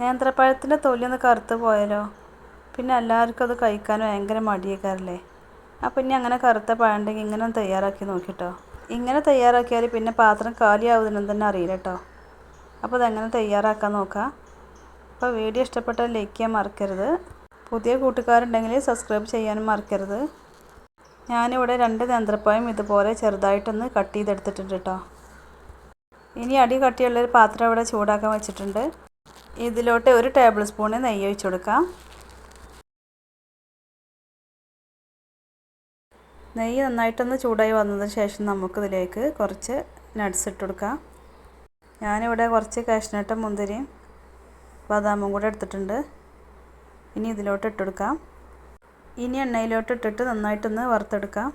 നേന്ത്രപ്പഴത്തിന്റെ തൊലി ഒന്ന് കറുത്ത് പോയാലോ? പിന്നെ എല്ലാവർക്കും അത് കഴിക്കാൻ ഭയങ്കര മടിയേക്കാരല്ലേ? അപ്പം ഇനി അങ്ങനെ കറുത്ത പഴം ഉണ്ടെങ്കിൽ ഇങ്ങനെ ഒന്ന് തയ്യാറാക്കി നോക്കിട്ടോ. ഇങ്ങനെ തയ്യാറാക്കിയാൽ പിന്നെ പാത്രം കാലിയാവുന്നതിനും തന്നെ അറിയില്ല കേട്ടോ. അപ്പോൾ അതെങ്ങനെ തയ്യാറാക്കാൻ നോക്കാം. അപ്പോൾ വീഡിയോ ഇഷ്ടപ്പെട്ടാൽ ലൈക്ക് ചെയ്യാൻ മറക്കരുത്. പുതിയ കൂട്ടുകാരുണ്ടെങ്കിൽ സബ്സ്ക്രൈബ് ചെയ്യാനും മറക്കരുത്. ഞാനിവിടെ രണ്ട് നേന്ത്രപ്പഴം ഇതുപോലെ ചെറുതായിട്ടൊന്ന് കട്ട് ചെയ്തെടുത്തിട്ടുണ്ട് കേട്ടോ. ഇനി അടി കട്ടിയുള്ളൊരു പാത്രം ഇവിടെ ചൂടാക്കാൻ വെച്ചിട്ടുണ്ട്. ഇതിലോട്ട് ഒരു ടേബിൾ സ്പൂണ് നെയ്യ് ഒഴിച്ചു കൊടുക്കാം നെയ്യ് നന്നായിട്ടൊന്ന് ചൂടായി വന്നതിന് ശേഷം നമുക്കിതിലേക്ക് കുറച്ച് നട്ട്സ് ഇട്ട് കൊടുക്കാം. ഞാനിവിടെ കുറച്ച് കാഷ്നട്ട് മുന്തിരിയും ബദാമും കൂടെ എടുത്തിട്ടുണ്ട്. ഇനി ഇതിലോട്ട് ഇട്ട് കൊടുക്കാം. ഇനി എണ്ണയിലോട്ട് ഇട്ടിട്ട് നന്നായിട്ടൊന്ന് വറുത്തെടുക്കാം.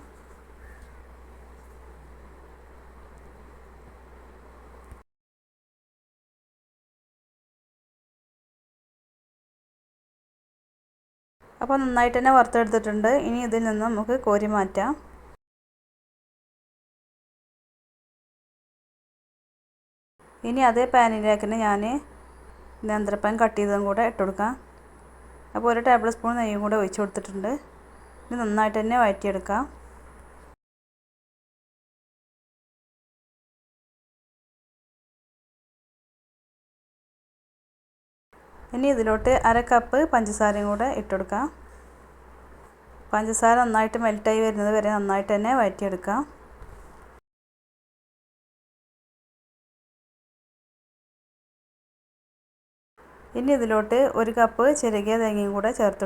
അപ്പോൾ നന്നായിട്ട് തന്നെ വറുത്തെടുത്തിട്ടുണ്ട്. ഇനി ഇതിൽ നിന്ന് നമുക്ക് കോരി മാറ്റാം. ഇനി അതേ പാനിലേക്ക് തന്നെ ഞാൻ നേന്ത്രപ്പാൻ കട്ട് ചെയ്തതും കൂടെ ഇട്ട് കൊടുക്കാം. അപ്പോൾ ഒരു ടേബിൾ സ്പൂൺ നെയ്യും കൂടെ ഒഴിച്ച് കൊടുത്തിട്ടുണ്ട്. ഇത് നന്നായിട്ട് തന്നെ വഴറ്റിയെടുക്കാം. ഇനി ഇതിലോട്ട് അര കപ്പ് പഞ്ചസാരയും കൂടെ ഇട്ട് കൊടുക്കാം പഞ്ചസാര നന്നായിട്ട് മെൽറ്റായി വരുന്നത് വരെ നന്നായിട്ട് തന്നെ വഴറ്റിയെടുക്കാം ഇനി ഇതിലോട്ട് ഒരു കപ്പ് ചെറുകിയ തേങ്ങയും കൂടെ ചേർത്ത്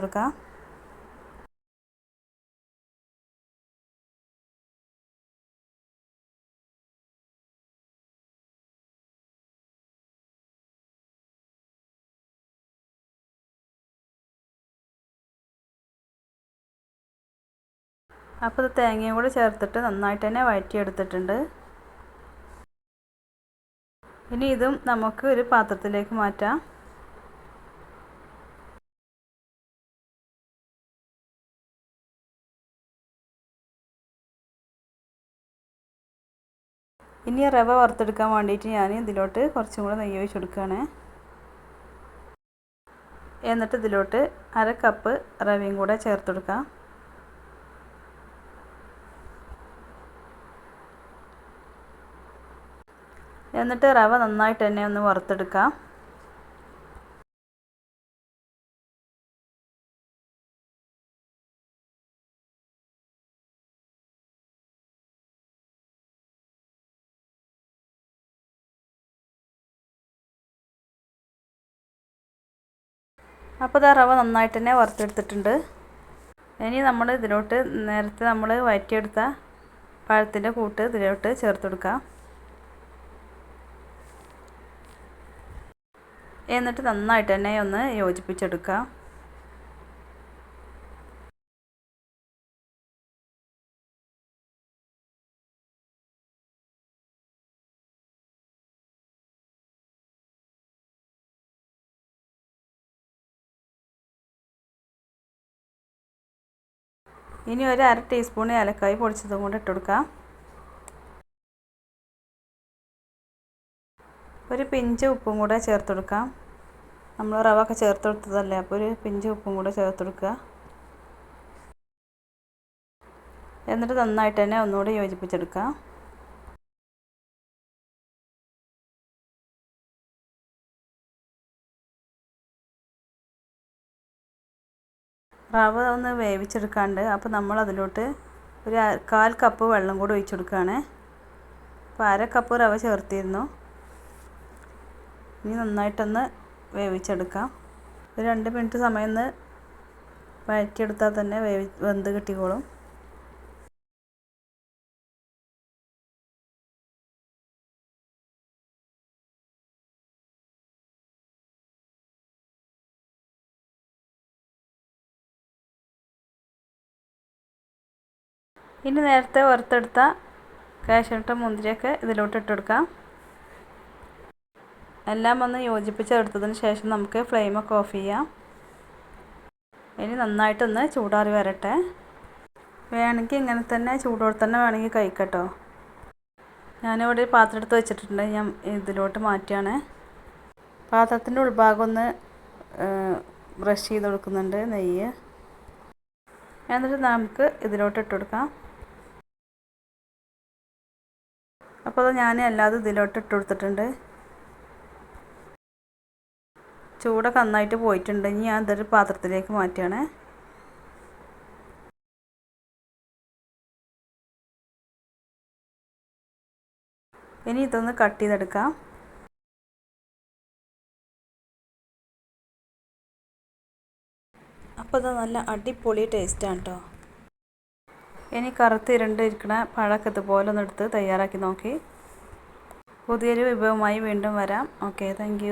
അപ്പോൾ ഇത് തേങ്ങയും കൂടെ ചേർത്തിട്ട് നന്നായിട്ട് തന്നെ വഴറ്റിയെടുത്തിട്ടുണ്ട്. ഇനി ഇതും നമുക്ക് ഒരു പാത്രത്തിലേക്ക് മാറ്റാം. ഇനി റവ വറുത്തെടുക്കാൻ വേണ്ടിയിട്ട് ഞാൻ ഇതിലോട്ട് കുറച്ചും കൂടെ നെയ്യ് ഒഴിച്ച് കൊടുക്കുകയാണ്. എന്നിട്ട് ഇതിലോട്ട് അര കപ്പ് റവയും കൂടെ ചേർത്ത് കൊടുക്കാം. എന്നിട്ട് റവ നന്നായിട്ട് തന്നെ ഒന്ന് വറുത്തെടുക്കാം. അപ്പോൾ ഇതാ റവ നന്നായിട്ട് തന്നെ വറുത്തെടുത്തിട്ടുണ്ട്. ഇനി നമ്മൾ ഇതിലോട്ട് നേരത്തെ നമ്മൾ വഴറ്റിയെടുത്ത പഴത്തിന്റെ കൂട്ട് ഇതിലോട്ട് ചേർത്ത് കൊടുക്കാം. എന്നിട്ട് നന്നായിട്ട് തന്നെ ഒന്ന് യോജിപ്പിച്ചെടുക്കുക. ഇനി ഒരു അര ടീസ്പൂൺ ഏലക്കായ് പൊടിച്ചതും കൂടെ ഇട്ട് കൊടുക്കാം ഒരു പിഞ്ച് ഉപ്പും കൂടെ ചേർത്ത് കൊടുക്കാം. നമ്മൾ റവ ഒക്കെ ചേർത്ത് കൊടുത്തതല്ലേ അപ്പോൾ ഒരു പിഞ്ച് ഉപ്പും കൂടെ ചേർത്ത് കൊടുക്കുക. എന്നിട്ട് നന്നായിട്ട് തന്നെ ഒന്നുകൂടി യോജിപ്പിച്ചെടുക്കാം റവ ഒന്ന് വേവിച്ചെടുക്കാണ്ട് അപ്പോൾ നമ്മൾ അതിലോട്ട് ഒരു കാൽ കപ്പ് വെള്ളം കൂടി ഒഴിച്ചു കൊടുക്കുകയാണ്. അപ്പോൾ അര കപ്പ് റവ ചേർത്തിരുന്നു. ഇനി നന്നായിട്ടൊന്ന് വേവിച്ചെടുക്കാം. ഒരു രണ്ട് മിനിറ്റ് സമയം ഒന്ന് വഴറ്റിയെടുത്താൽ തന്നെ വേവി വെന്ത് കിട്ടിക്കോളും. ഇനി നേരത്തെ വറുത്തെടുത്ത കാഷ്നട്ട് മുന്തിരിയൊക്കെ ഇതിലോട്ട് ഇട്ടെടുക്കാം എല്ലാം ഒന്ന് യോജിപ്പിച്ചെടുത്തതിന് ശേഷം നമുക്ക് ഫ്ലെയിമൊക്കെ ഓഫ് ചെയ്യാം. ഇനി നന്നായിട്ടൊന്ന് ചൂടാറി വരട്ടെ. വേണമെങ്കിൽ ഇങ്ങനെ തന്നെ ചൂടോടെ തന്നെ വേണമെങ്കിൽ കഴിക്കട്ടോ. ഞാനിവിടെ ഒരു പാത്രം എടുത്ത് വെച്ചിട്ടുണ്ട്. ഞാൻ ഇതിലോട്ട് മാറ്റിയാണ്. പാത്രത്തിന്റെ ഉൾഭാഗം ഒന്ന് ബ്രഷ് ചെയ്ത് കൊടുക്കുന്നുണ്ട് നെയ്യ്. എന്നിട്ട് നമുക്ക് ഇതിലോട്ട് ഇട്ട് കൊടുക്കാം. അപ്പോൾ അത് ഞാൻ അല്ലാതെ ഇതിലോട്ട് ഇട്ട് കൊടുത്തിട്ടുണ്ട്. ചൂടൊക്കെ നന്നായിട്ട് പോയിട്ടുണ്ട്. ഇനി ഞാൻ ഇതൊരു പാത്രത്തിലേക്ക് മാറ്റുകയാണ്. ഇനി ഇതൊന്ന് കട്ട് ചെയ്തെടുക്കാം. അപ്പോൾ ഇത് നല്ല അടിപൊളി ടേസ്റ്റാണ് കേട്ടോ ഇനി കറുത്ത് ഇരണ്ടിരിക്കണ പഴമൊക്കെ ഇതുപോലെ ഒന്ന് എടുത്ത് തയ്യാറാക്കി നോക്കി. പുതിയൊരു വിഭവമായി വീണ്ടും വരാം. Okay thank